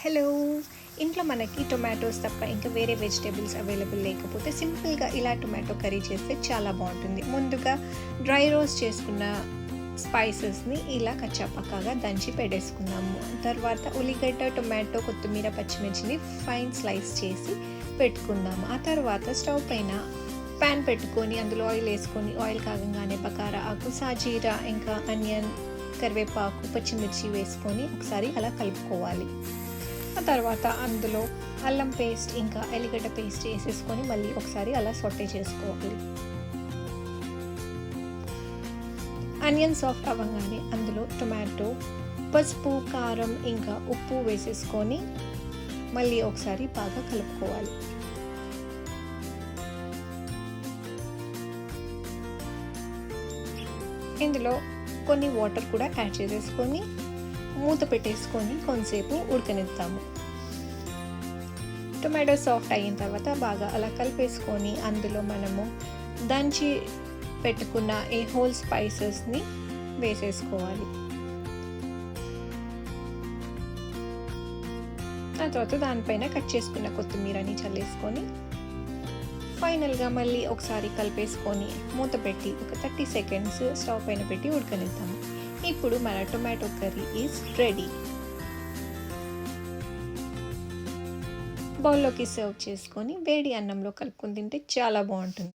Hello. ఇంట్లో మనకి tomatoes తప్ప ఇంకా వేరే వెజిటేబుల్స్ అవైలబుల్ లేకపోతే సింపుల్గా ఇలా టొమాటో కర్రీ చేస్తే చాలా బాగుంటుంది. ముందుగా డ్రై రోస్ట్ చేసుకున్న స్పైసెస్ని ఇలా కచ్చాపక్కాగా దంచి పెట్టేసుకున్నాము తర్వాత ఉల్లిగడ్డ టొమాటో కొత్తిమీర పచ్చిమిర్చిని ఫైన్ స్లైస్ చేసి పెట్టుకుందాము. ఆ తర్వాత స్టవ్ పైన ప్యాన్ పెట్టుకొని అందులో ఆయిల్ వేసుకొని ఆయిల్ కాగంగానే బకారా ఆకు సాజీరా ఇంకా ఆనియన్ కరివేపాకు పచ్చిమిర్చి వేసుకొని ఒకసారి అలా కలుపుకోవాలి. ఆ తర్వాత అందులో అల్లం పేస్ట్ ఇంకా ఎల్లిగడ్డ పేస్ట్ వేసేసుకొని మళ్ళీ ఒకసారి అలా సొట్టే చేసుకోవాలి. ఆనియన్ సాఫ్ట్ అవ్వగానే అందులో టొమాటో పసుపు కారం ఇంకా ఉప్పు వేసేసుకొని మళ్ళీ ఒకసారి బాగా కలుపుకోవాలి. ఇందులో కొన్ని వాటర్ కూడా యాడ్ చేసేసుకొని మూత పెట్టేసుకొని కొంతసేపు ఉడకనిద్దాము. టొమాటో సాఫ్ట్ అయిన తర్వాత బాగా అలా కలిపేసుకొని అందులో మనము దంచి పెట్టుకున్న ఈ హోల్ స్పైసెస్ని వేసేసుకోవాలి. ఆ తర్వాత దానిపైన కట్ చేసుకున్న కొత్తిమీరని చల్లేసుకొని ఫైనల్గా మళ్ళీ ఒకసారి కలిపేసుకొని మూత పెట్టి ఒక థర్టీ సెకండ్స్ స్టవ్ పైన పెట్టి ఉడకనిద్దాము. ఇప్పుడు మన టొమాటో కర్రీ ఈజ్ రెడీ బౌల్లోకి సర్వ్ చేసుకొని వేడి అన్నంలో కలుపుకొని తింటే చాలా బాగుంటుంది.